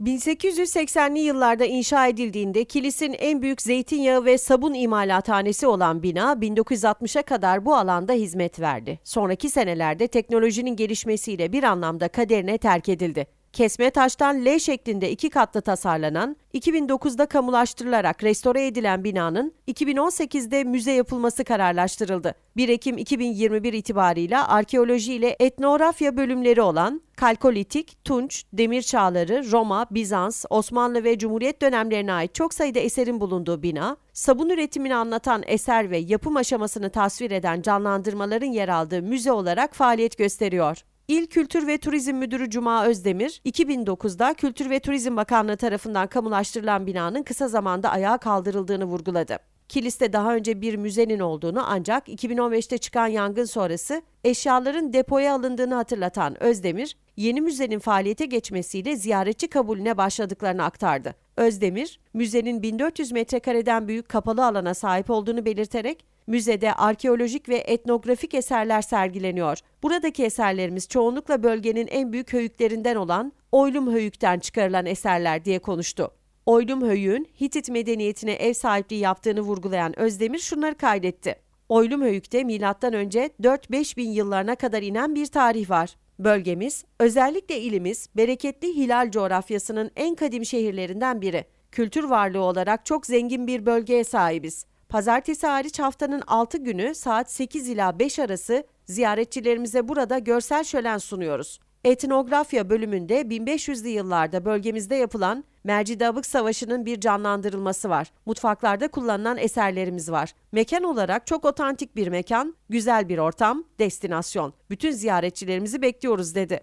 1880'li yıllarda inşa edildiğinde Kilis'in en büyük zeytinyağı ve sabun imalathanesi olan bina 1960'a kadar bu alanda hizmet verdi. Sonraki senelerde teknolojinin gelişmesiyle bir anlamda kaderine terk edildi. Kesme taştan L şeklinde iki katlı tasarlanan, 2009'da kamulaştırılarak restore edilen binanın 2018'de müze yapılması kararlaştırıldı. 1 Ekim 2021 itibarıyla arkeoloji ile etnografya bölümleri olan Kalkolitik, Tunç, Demir Çağları, Roma, Bizans, Osmanlı ve Cumhuriyet dönemlerine ait çok sayıda eserin bulunduğu bina, sabun üretimini anlatan eser ve yapım aşamasını tasvir eden canlandırmaların yer aldığı müze olarak faaliyet gösteriyor. İl Kültür ve Turizm Müdürü Cuma Özdemir, 2009'da Kültür ve Turizm Bakanlığı tarafından kamulaştırılan binanın kısa zamanda ayağa kaldırıldığını vurguladı. Kilis'te daha önce bir müzenin olduğunu ancak 2015'te çıkan yangın sonrası eşyaların depoya alındığını hatırlatan Özdemir, yeni müzenin faaliyete geçmesiyle ziyaretçi kabulüne başladıklarını aktardı. Özdemir, müzenin 1400 metrekareden büyük kapalı alana sahip olduğunu belirterek, Müzede arkeolojik ve etnografik eserler sergileniyor. Buradaki eserlerimiz çoğunlukla bölgenin en büyük höyüklerinden olan Oylum Höyük'ten çıkarılan eserler diye konuştu. Oylum Höyük'ün Hitit medeniyetine ev sahipliği yaptığını vurgulayan Özdemir şunları kaydetti. Oylum Höyük'te milattan önce 4-5 bin yıllarına kadar inen bir tarih var. Bölgemiz, özellikle ilimiz, bereketli hilal coğrafyasının en kadim şehirlerinden biri. Kültür varlığı olarak çok zengin bir bölgeye sahibiz. Pazartesi hariç haftanın 6 günü saat 8 ila 5 arası ziyaretçilerimize burada görsel şölen sunuyoruz. Etnografya bölümünde 1500'lü yıllarda bölgemizde yapılan Mercidabık Savaşı'nın bir canlandırılması var. Mutfaklarda kullanılan eserlerimiz var. Mekan olarak çok otantik bir mekan, güzel bir ortam, destinasyon. Bütün ziyaretçilerimizi bekliyoruz dedi.